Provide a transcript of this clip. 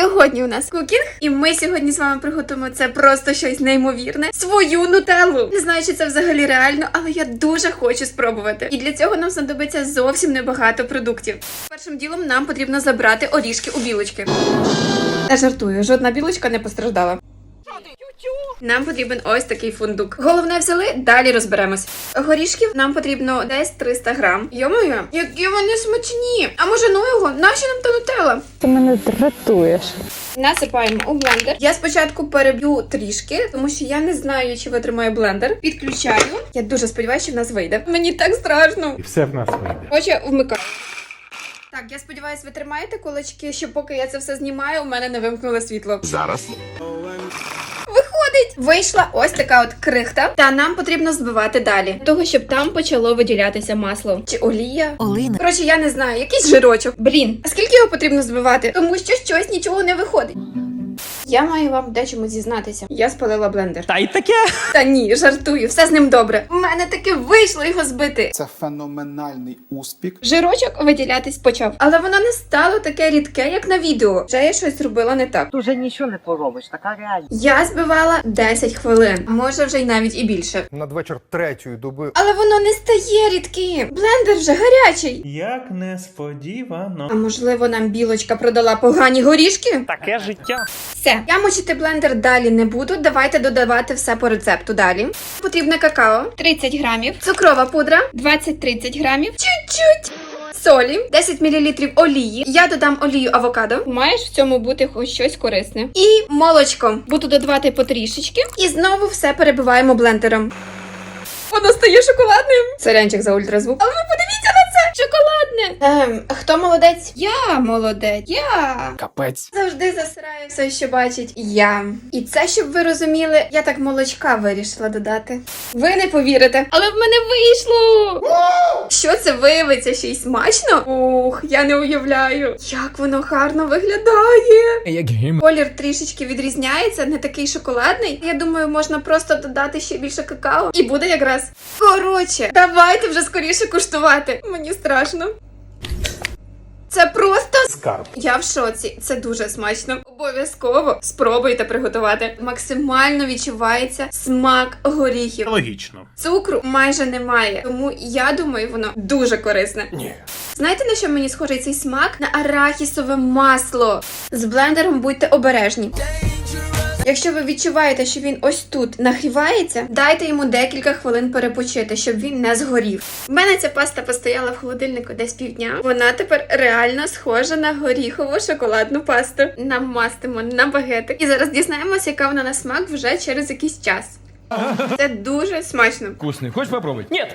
Сьогодні у нас кукінг, і ми сьогодні з вами приготуємо це просто щось неймовірне. Свою нутеллу. Не знаю, чи це взагалі реально, але я дуже хочу спробувати. І для цього нам знадобиться зовсім небагато продуктів. Першим ділом нам потрібно забрати орішки у білочки. Не жартую, жодна білочка не постраждала. Нам потрібен ось такий фундук. Головне взяли, далі розберемось. Горішків нам потрібно десь 300 грам. Йомою, які вони смачні! А може ну його? Нащо нам та нутелла? Ти мене дратуєш. Насипаємо у блендер. Я спочатку переб'ю трішки, тому що я не знаю, чи витримає блендер. Підключаю. Я дуже сподіваюся, що в нас вийде. Мені так страшно. І все в нас вийде. Хоче вмикаю. Так, я сподіваюся, ви тримаєте кулачки, що поки я це все знімаю, у мене не вимкнуло світло. Зараз Виходить, вийшла ось така от крихта, та нам потрібно збивати далі, для того щоб там почало виділятися масло чи олія. Олина. Коротше, я не знаю, якийсь жирочок. Блін, а скільки його потрібно збивати? Тому що щось нічого не виходить. Я маю вам дечому зізнатися. Я спалила блендер. Та й таке. Та ні, жартую, все з ним добре. У мене таки вийшло його збити. це феноменальний успіх. Жирочок виділятись почав, але воно не стало таке рідке, як на відео. Вже я щось зробила не так. Тут вже нічого не поробиш, така реальність. Я збивала 10 хвилин, може вже й навіть і більше. надвечір третьої доби Але воно не стає рідким. Блендер вже гарячий. Як несподівано. А можливо, нам білочка продала погані горішки? Таке життя. Все, я мочити блендер далі не буду. Давайте додавати все по рецепту далі. Потрібне какао 30 грамів, цукрова пудра 20-30 грамів, чуть-чуть. Солі, 10 мл олії. Я додам олію авокадо. Маєш в цьому бути хоч щось корисне. І молочко. Буду додавати потрішечки. І знову все перебиваємо блендером. Воно стає шоколадним. Сорянчик за ультразвук. Але це! Шоколадне! Ем, хто молодець? Я молодець. Я. Капець. Завжди засираю все, що бачить я. І це, щоб ви розуміли, я так молочка вирішила додати. Ви не повірите, але в мене вийшло! Що це виявиться ще й смачно? Ух, я не уявляю, як воно гарно виглядає. Як гім. Колір трішечки відрізняється, не такий шоколадний. Я думаю, можна просто додати ще більше какао, і буде якраз. Коротше, давайте вже скоріше куштувати. Мені страшно. Скарб. я в шоці, це дуже смачно. Обов'язково спробуйте приготувати. Максимально відчувається смак горіхів. Логічно. Цукру майже немає, тому я думаю, воно дуже корисне. Ні. Знаєте, на що мені схожий цей смак? На арахісове масло. З блендером будьте обережні. Якщо ви відчуваєте, що він ось тут нагрівається, дайте йому декілька хвилин перепочити, щоб він не згорів. У мене ця паста постояла в холодильнику десь півдня. Вона тепер реально схожа на горіхову шоколадну пасту. Намастимо на багетик. І зараз дізнаємося, яка вона на смак вже через якийсь час. Це дуже смачно. Вкусний, хочеш попробувати? Ні.